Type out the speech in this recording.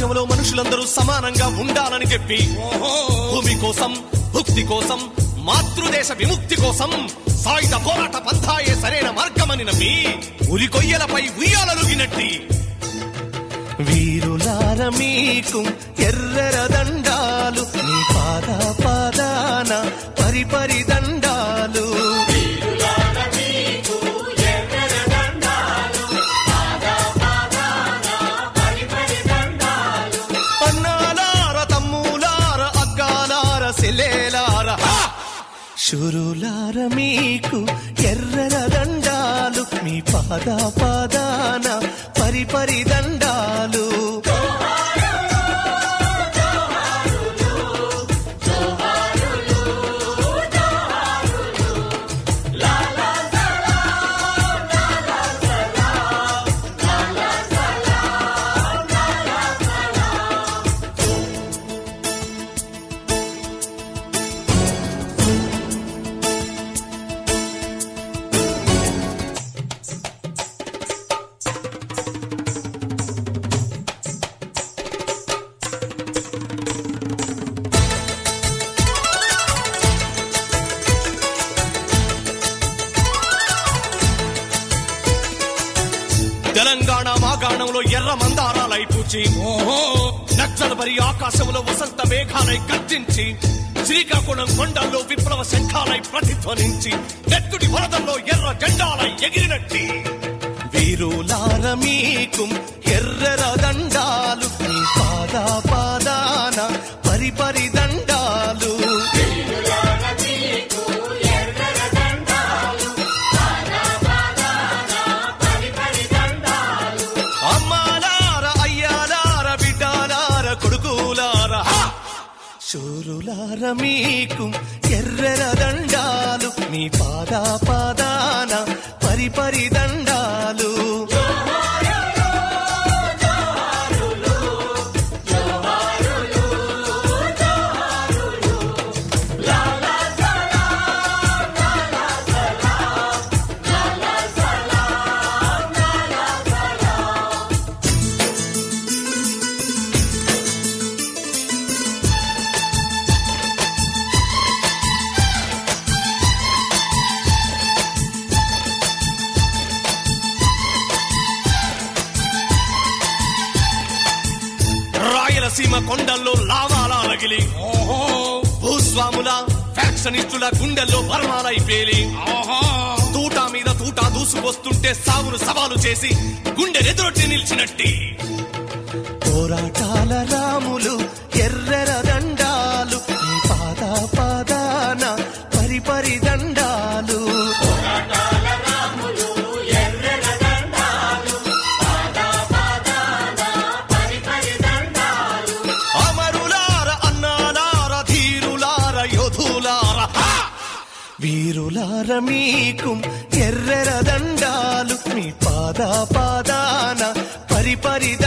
సమాజంలో మనుషులందరూ సమానంగా ఉండాలని చెప్పి భూమి కోసం భుక్తి కోసం మాతృదేశ విముక్తి కోసం సాయుధ పోరాట పంథాయే సరైన మార్గమని నమ్మి ఉరి కొయ్యలపై ఉయ్యాలలుగినట్టి వీరులార మీకు ఎర్రర దండాలు శురులార మీకు ఎర్రర దండాలు మీ పాద పాదాన పరిపరి దండాలు. తెలంగాణ మాగాణంలో ఎర్ర మందారాలై పూచి. నక్షల పరి ఆకాశంలో వసంత మేఘాలై గర్జించి. శ్రీకాకుళం కొండల్లో విప్లవ శంఖాలై ప్రతిధ్వనించి. నెత్తుడి వరదల్లో ఎర్ర జెండాలై ఎగిరినట్టి. వీరులార మీకుం ఎర్రర దండాలు. మీ శూరులార మీకు ఎర్రర దండాలు మీ పాదా పాదాన పరిపరి దండాలు. రాయలసీమ కొండల్లో లావాలా రగిలి భూస్వాముల ఫ్యాక్షనిస్టుల గుండెల్లో బర్మాలై పేలి. తూటా మీద తూటా దూసుకొస్తుంటే సాగును సవాలు చేసి గుండె ఎదురొట్టి నిలిచినట్టి. పోరాటాల వీరులార మీకు ఎర్రర దండాలు మీ పాదా పాదాన పరిపరిద